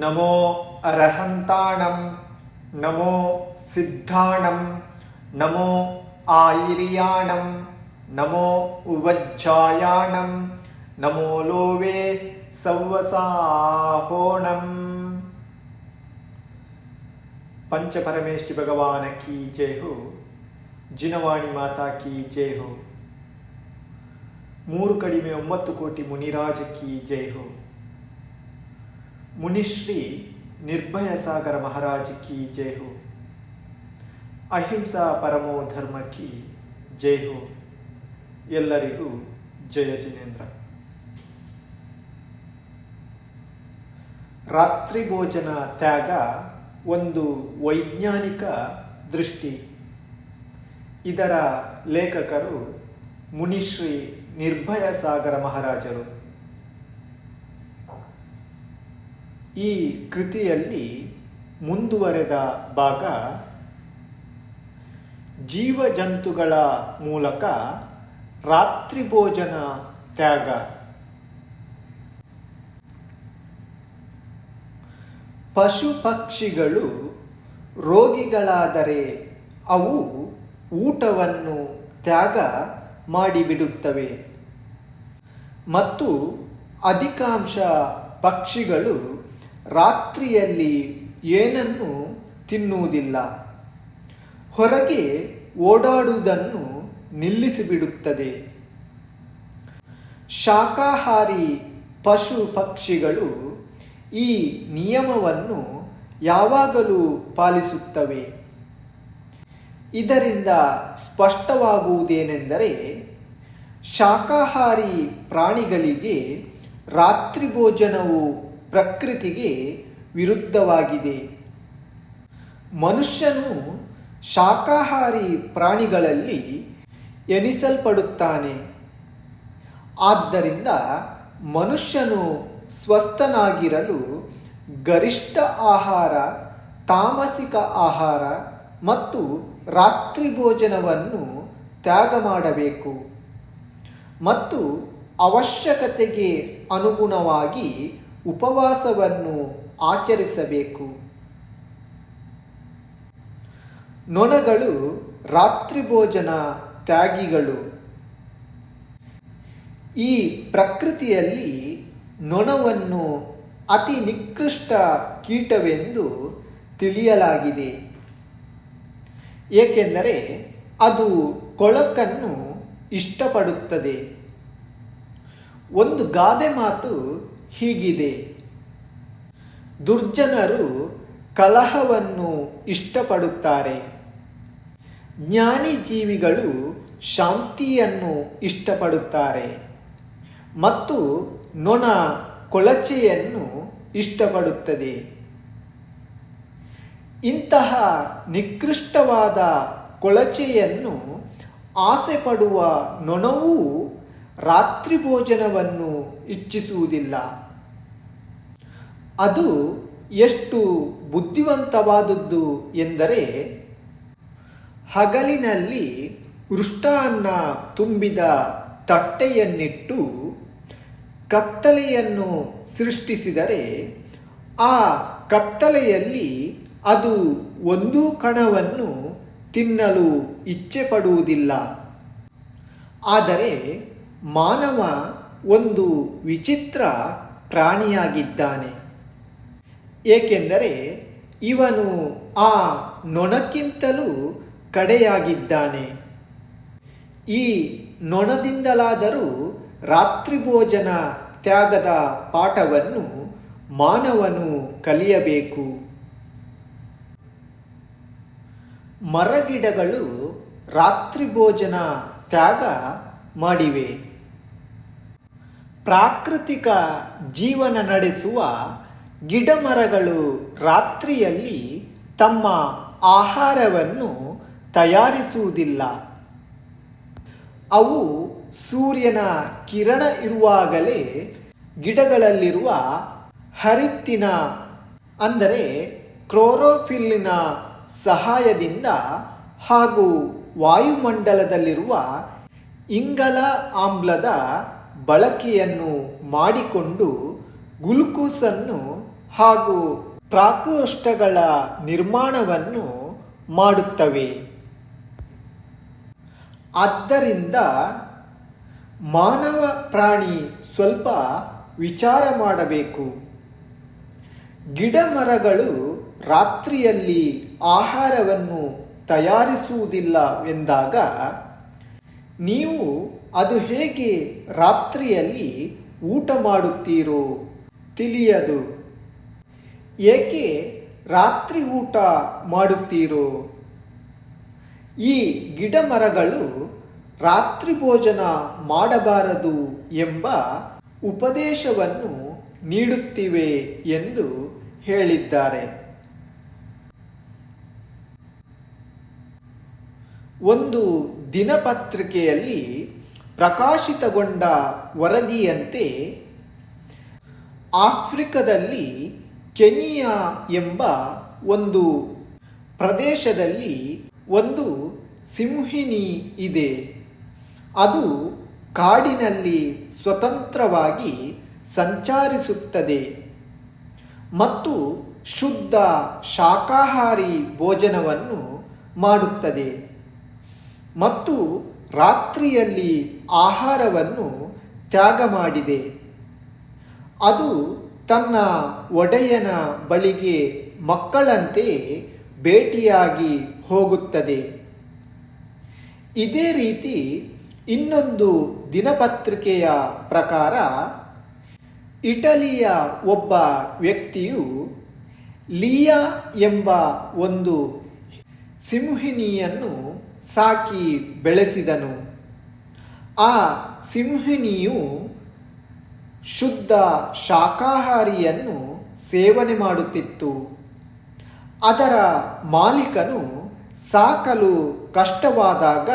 ನಮೋ ಅರ್ಹಂತಾಣಂ ನಮೋ ಸಿದ್ಧಾಣಂ ನಮೋ ಆಯಿರಿಯಾಣಂ ನಮೋ ಉವಜ್ಜಾಯಾಣಂ ನಮೋ ಲೋವೆ ಸವ್ವಸಾಹೋಣಂ ಪಂಚಪರಮೇಶ್ವರಿ ಭಗವಾನ ಕಿ ಜೈ ಹೋ ಜಿನವಾಣಿ ಮಾತಾ ಕಿ ಜೈ ಹೋ ಮೂರು ಕಡಿಮೆ ಒಂಬತ್ತು ಕೋಟಿ ಮುನಿರಾಜ ಕಿ ಜೈ ಹೋ ಮುನಿಶ್ರೀ ನಿರ್ಭಯ ಸಾಗರ ಮಹಾರಾಜ್ ಕಿ ಜೈ ಹೋ. ಅಹಿಂಸಾ ಪರಮೋ ಧರ್ಮ ಕಿ ಜೈ ಹೋ. ಎಲ್ಲರಿಗೂ ಜಯ ಜಿನೇಂದ್ರ. ರಾತ್ರಿ ಭೋಜನ ತ್ಯಾಗ ಒಂದು ವೈಜ್ಞಾನಿಕ ದೃಷ್ಟಿ. ಇದರ ಲೇಖಕರು ಮುನಿಶ್ರೀ ನಿರ್ಭಯ ಸಾಗರ ಮಹಾರಾಜರು. ಈ ಕೃತಿಯಲ್ಲಿ ಮುಂದುವರೆದ ಭಾಗ ಜೀವಜಂತುಗಳ ಮೂಲಕ ರಾತ್ರಿ ಭೋಜನ ತ್ಯಾಗ. ಪಶು ಪಕ್ಷಿಗಳು ರೋಗಿಗಳಾದರೆ ಅವು ಊಟವನ್ನು ತ್ಯಾಗ ಮಾಡಿಬಿಡುತ್ತವೆ. ಮತ್ತು ಅಧಿಕಾಂಶ ಪಕ್ಷಿಗಳು ರಾತ್ರಿಯಲ್ಲಿ ಏನನ್ನು ತಿನ್ನುವುದಿಲ್ಲ. ಹೊರಗೆ ಓಡಾಡುವುದನ್ನು ನಿಲ್ಲಿಸಿಬಿಡುತ್ತದೆ. ಶಾಖಾಹಾರಿ ಪಶು ಪಕ್ಷಿಗಳು ಈ ನಿಯಮವನ್ನು ಯಾವಾಗಲೂ ಪಾಲಿಸುತ್ತವೆ. ಇದರಿಂದ ಸ್ಪಷ್ಟವಾಗುವುದೇನೆಂದರೆ, ಶಾಖಾಹಾರಿ ಪ್ರಾಣಿಗಳಿಗೆ ರಾತ್ರಿ ಭೋಜನವು ಪ್ರಕೃತಿಗೆ ವಿರುದ್ಧವಾಗಿದೆ. ಮನುಷ್ಯನು ಶಾಕಾಹಾರಿ ಪ್ರಾಣಿಗಳಲ್ಲಿ ಎನಿಸಲ್ಪಡುತ್ತಾನೆ. ಆದ್ದರಿಂದ ಮನುಷ್ಯನು ಸ್ವಸ್ಥನಾಗಿರಲು ಗರಿಷ್ಠ ಆಹಾರ, ತಾಮಸಿಕ ಆಹಾರ ಮತ್ತು ರಾತ್ರಿ ಭೋಜನವನ್ನು ತ್ಯಾಗ ಮಾಡಬೇಕು. ಮತ್ತು ಅವಶ್ಯಕತೆಗೆ ಅನುಗುಣವಾಗಿ ಉಪವಾಸವನ್ನು ಆಚರಿಸಬೇಕು. ನೊಣಗಳು ರಾತ್ರಿ ಭೋಜನ ತ್ಯಾಗಿಗಳು. ಈ ಪ್ರಕೃತಿಯಲ್ಲಿ ನೊಣವನ್ನು ಅತಿ ನಿಕೃಷ್ಟ ಕೀಟವೆಂದು ತಿಳಿಯಲಾಗಿದೆ. ಏಕೆಂದರೆ ಅದು ಕೊಳಕನ್ನು ಇಷ್ಟಪಡುತ್ತದೆ. ಒಂದು ಗಾದೆ ಮಾತು ಹೀಗಿದೆ. ದುರ್ಜನರು ಕಲಹವನ್ನು ಇಷ್ಟಪಡುತ್ತಾರೆ. ಜ್ಞಾನಿ ಜೀವಿಗಳು ಶಾಂತಿಯನ್ನು ಇಷ್ಟಪಡುತ್ತಾರೆ. ಮತ್ತು ನೊಣ ಕೊಳಚೆಯನ್ನು ಇಷ್ಟಪಡುತ್ತದೆ. ಇಂತಹ ನಿಕೃಷ್ಟವಾದ ಕೊಳಚೆಯನ್ನು ಆಸೆ ಪಡುವ ನೊಣವೂ ರಾತ್ರಿ ಭೋಜನವನ್ನು ಇಚ್ಛಿಸುವುದಿಲ್ಲ. ಅದು ಎಷ್ಟು ಬುದ್ಧಿವಂತವಾದದ್ದು ಎಂದರೆ, ಹಗಲಿನಲ್ಲಿ ವೃಷ್ಟಾನ್ನ ತುಂಬಿದ ತಟ್ಟೆಯನ್ನಿಟ್ಟು ಕತ್ತಲೆಯನ್ನು ಸೃಷ್ಟಿಸಿದರೆ, ಆ ಕತ್ತಲೆಯಲ್ಲಿ ಅದು ಒಂದೂ ಕಣವನ್ನು ತಿನ್ನಲು ಇಚ್ಛೆ ಪಡುವುದಿಲ್ಲ ಆದರೆ ಮಾನವ ಒಂದು ವಿಚಿತ್ರ ಪ್ರಾಣಿಯಾಗಿದ್ದಾನೆ. ಏಕೆಂದರೆ ಇವನು ಆ ನೊಣಕ್ಕಿಂತಲೂ ಕಡೆಯಾಗಿದ್ದಾನೆ. ಈ ನೊಣದಿಂದಲಾದರೂ ರಾತ್ರಿ ಭೋಜನ ತ್ಯಾಗದ ಪಾಠವನ್ನು ಮಾನವನು ಕಲಿಯಬೇಕು. ಮರಗಿಡಗಳು ರಾತ್ರಿ ಭೋಜನ ತ್ಯಾಗ ಮಾಡಿವೆ. ಪ್ರಾಕೃತಿಕ ಜೀವನ ನಡೆಸುವ ಗಿಡಮರಗಳು ರಾತ್ರಿಯಲ್ಲಿ ತಮ್ಮ ಆಹಾರವನ್ನು ತಯಾರಿಸುವುದಿಲ್ಲ. ಅವು ಸೂರ್ಯನ ಕಿರಣ ಇರುವಾಗಲೇ ಗಿಡಗಳಲ್ಲಿರುವ ಹರಿತ್ತಿನ, ಅಂದರೆ ಕ್ಲೋರೋಫಿಲ್ಲಿನ ಸಹಾಯದಿಂದ ಹಾಗೂ ವಾಯುಮಂಡಲದಲ್ಲಿರುವ ಇಂಗಲ ಆಮ್ಲದ ಬಳಕೆಯನ್ನು ಮಾಡಿಕೊಂಡು ಗ್ಲುಕೋಸನ್ನು ಹಾಗೂ ಪ್ರಾಕೋಷ್ಠಗಳ ನಿರ್ಮಾಣವನ್ನು ಮಾಡುತ್ತವೆ. ಆದ್ದರಿಂದ ಮಾನವ ಪ್ರಾಣಿ ಸ್ವಲ್ಪ ವಿಚಾರ ಮಾಡಬೇಕು. ಗಿಡ ಮರಗಳು ರಾತ್ರಿಯಲ್ಲಿ ಆಹಾರವನ್ನು ತಯಾರಿಸುವುದಿಲ್ಲ ಎಂದಾಗ ನೀವು ಅದು ಹೇಗೆ ರಾತ್ರಿಯಲ್ಲಿ ಊಟ ಮಾಡುತ್ತೀರೋ ತಿಳಿಯದು. ಏಕೆ ರಾತ್ರಿ ಊಟ ಮಾಡುತ್ತೀರೋ? ಈ ಗಿಡ ಮರಗಳು ರಾತ್ರಿ ಭೋಜನ ಮಾಡಬಾರದು ಎಂಬ ಉಪದೇಶವನ್ನು ನೀಡುತ್ತಿವೆ ಎಂದು ಹೇಳಿದ್ದಾರೆ. ಒಂದು ದಿನಪತ್ರಿಕೆಯಲ್ಲಿ ಪ್ರಕಾಶಿತಗೊಂಡ ವರದಿಯಂತೆ ಆಫ್ರಿಕಾದಲ್ಲಿ ಕೆನಿಯಾ ಎಂಬ ಒಂದು ಪ್ರದೇಶದಲ್ಲಿ ಒಂದು ಸಿಂಹಿಣಿ ಇದೆ. ಅದು ಕಾಡಿನಲ್ಲಿ ಸ್ವತಂತ್ರವಾಗಿ ಸಂಚರಿಸುತ್ತದೆ ಮತ್ತು ಶುದ್ಧ ಶಾಕಾಹಾರಿ ಭೋಜನವನ್ನು ಮಾಡುತ್ತದೆ ಮತ್ತು ರಾತ್ರಿಯಲ್ಲಿ ಆಹಾರವನ್ನು ತ್ಯಾಗ ಮಾಡಿದೆ. ಅದು ತನ್ನ ಒಡೆಯನ ಬಳಿಗೆ ಮಕ್ಕಳಂತೆ ಭೇಟಿಯಾಗಿ ಹೋಗುತ್ತದೆ. ಇದೇ ರೀತಿ ಇನ್ನೊಂದು ದಿನಪತ್ರಿಕೆಯ ಪ್ರಕಾರ ಇಟಲಿಯ ಒಬ್ಬ ವ್ಯಕ್ತಿಯು ಲಿಯಾ ಎಂಬ ಒಂದು ಸಿಂಹಿಣಿಯನ್ನು ಸಾಕಿ ಬೆಳೆಸಿದನು. ಆ ಸಿಂಹಿಣಿಯು ಶುದ್ಧ ಶಾಖಾಹಾರಿಯನ್ನು ಸೇವನೆ ಮಾಡುತ್ತಿತ್ತು. ಅದರ ಮಾಲೀಕನು ಸಾಕಲು ಕಷ್ಟವಾದಾಗ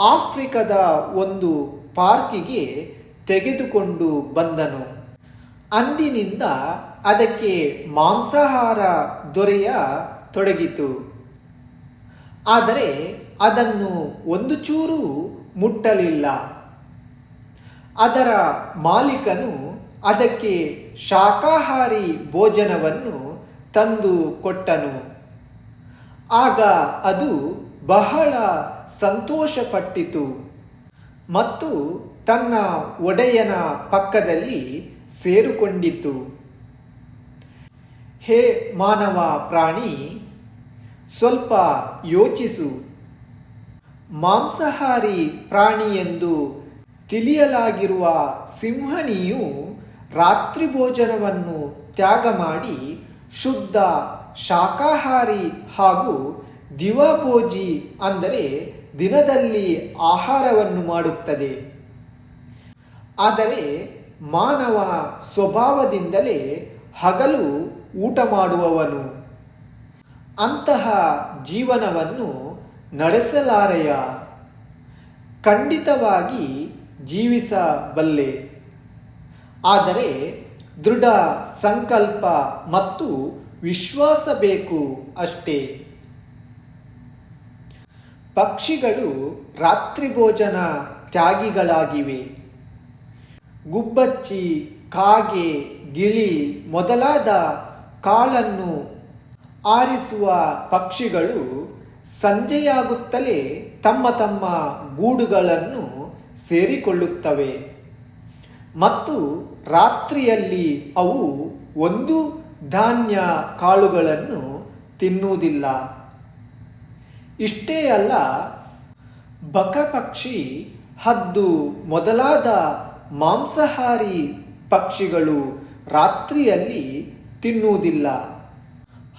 ಆಫ್ರಿಕಾದ ಒಂದು ಪಾರ್ಕಿಗೆ ತೆಗೆದುಕೊಂಡು ಬಂದನು. ಅಂದಿನಿಂದ ಅದಕ್ಕೆ ಮಾಂಸಾಹಾರ ದೊರೆಯ ತೊಡಗಿತು. ಆದರೆ ಅದನ್ನು ಒಂದು ಚೂರು ಮುಟ್ಟಲಿಲ್ಲ. ಅದರ ಮಾಲೀಕನು ಅದಕ್ಕೆ ಶಾಕಾಹಾರಿ ಭೋಜನವನ್ನು ತಂದು ಕೊಟ್ಟನು. ಆಗ ಅದು ಬಹಳ ಸಂತೋಷಪಟ್ಟಿತು. ಮತ್ತು ತನ್ನ ಒಡೆಯನ ಪಕ್ಕದಲ್ಲಿ ಸೇರಿಕೊಂಡಿತು. ಹೇ ಮಾನವ ಪ್ರಾಣಿ, ಸ್ವಲ್ಪ ಯೋಚಿಸು. ಮಾಂಸಾಹಾರಿ ಪ್ರಾಣಿ ಎಂದು ತಿಳಿಯಲಾಗಿರುವ ಸಿಂಹನಿಯು ರಾತ್ರಿ ಭೋಜನವನ್ನು ತ್ಯಾಗ ಮಾಡಿ ಶುದ್ಧ ಶಾಖಾಹಾರಿ ಹಾಗೂ ದಿವಾಭೋಜಿ ಅಂದರೆ ದಿನದಲ್ಲಿ ಆಹಾರವನ್ನು ಮಾಡುತ್ತದೆ. ಆದರೆ ಮಾನವ ಸ್ವಭಾವದಿಂದಲೇ ಹಗಲು ಊಟ ಮಾಡುವವನು. ಅಂತಹ ಜೀವನವನ್ನು ನಡೆಸಲಾರೆಯ ಖಂಡಿತವಾಗಿ ಜೀವಿಸಬಲ್ಲೆ. ಆದರೆ ದೃಢ ಸಂಕಲ್ಪ ಮತ್ತು ವಿಶ್ವಾಸ ಬೇಕು ಅಷ್ಟೇ. ಪಕ್ಷಿಗಳು ರಾತ್ರಿ ಭೋಜನ ತ್ಯಾಗಿಗಳಾಗಿವೆ. ಗುಬ್ಬಚ್ಚಿ, ಕಾಗೆ, ಗಿಳಿ ಮೊದಲಾದ ಕಾಳನ್ನು ಆರಿಸುವ ಪಕ್ಷಿಗಳು ಸಂಜೆಯಾಗುತ್ತಲೇ ತಮ್ಮ ತಮ್ಮ ಗೂಡುಗಳನ್ನು ಸೇರಿಕೊಳ್ಳುತ್ತವೆ. ಮತ್ತು ರಾತ್ರಿಯಲ್ಲಿ ಅವು ಒಂದು ಧಾನ್ಯ ಕಾಳುಗಳನ್ನು ತಿನ್ನುವುದಿಲ್ಲ. ಇಷ್ಟೇ ಅಲ್ಲ, ಬಕಪಕ್ಷಿ, ಹದ್ದು ಮೊದಲಾದ ಮಾಂಸಾಹಾರಿ ಪಕ್ಷಿಗಳು ರಾತ್ರಿಯಲ್ಲಿ ತಿನ್ನುವುದಿಲ್ಲ.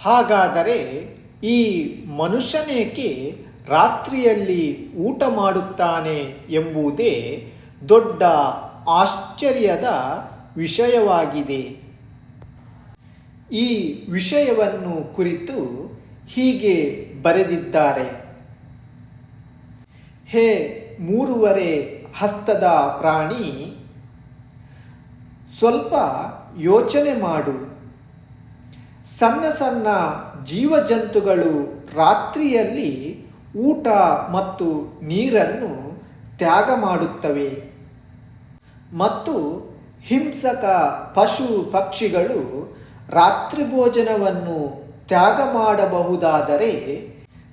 ಹಾಗಾದರೆ ಈ ಮನುಷ್ಯನೇಕೆ ರಾತ್ರಿಯಲ್ಲಿ ಊಟ ಮಾಡುತ್ತಾನೆ ಎಂಬುದೇ ದೊಡ್ಡ ಆಶ್ಚರ್ಯದ ವಿಷಯವಾಗಿದೆ. ಈ ವಿಷಯವನ್ನು ಕುರಿತು ಹೀಗೆ ಬರೆದಿದ್ದಾರೆ. ಹೇ ಮೂರುವರೆ ಹಸ್ತದ ಪ್ರಾಣಿ, ಸ್ವಲ್ಪ ಯೋಚನೆ ಮಾಡು. ಸಣ್ಣ ಸಣ್ಣ ಜೀವಜಂತುಗಳು ರಾತ್ರಿಯಲ್ಲಿ ಊಟ ಮತ್ತು ನೀರನ್ನು ತ್ಯಾಗ ಮಾಡುತ್ತವೆ. ಮತ್ತು ಹಿಂಸಕ ಪಶು ಪಕ್ಷಿಗಳು ರಾತ್ರಿ ಭೋಜನವನ್ನು ತ್ಯಾಗ ಮಾಡಬಹುದಾದರೆ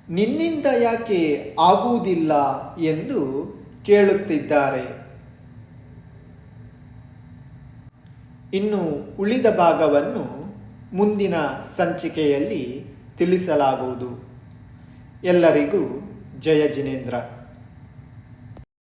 ನಿನ್ನಿಂದ ಯಾಕೆ ಆಗುವುದಿಲ್ಲ ಎಂದು ಕೇಳುತ್ತಿದ್ದಾರೆ. ಇನ್ನು ಉಳಿದ ಭಾಗವನ್ನು ಮುಂದಿನ ಸಂಚಿಕೆಯಲ್ಲಿ ತಿಳಿಸಲಾಗುವುದು. ಎಲ್ಲರಿಗೂ ಜಯ ಜಿನೇಂದ್ರ.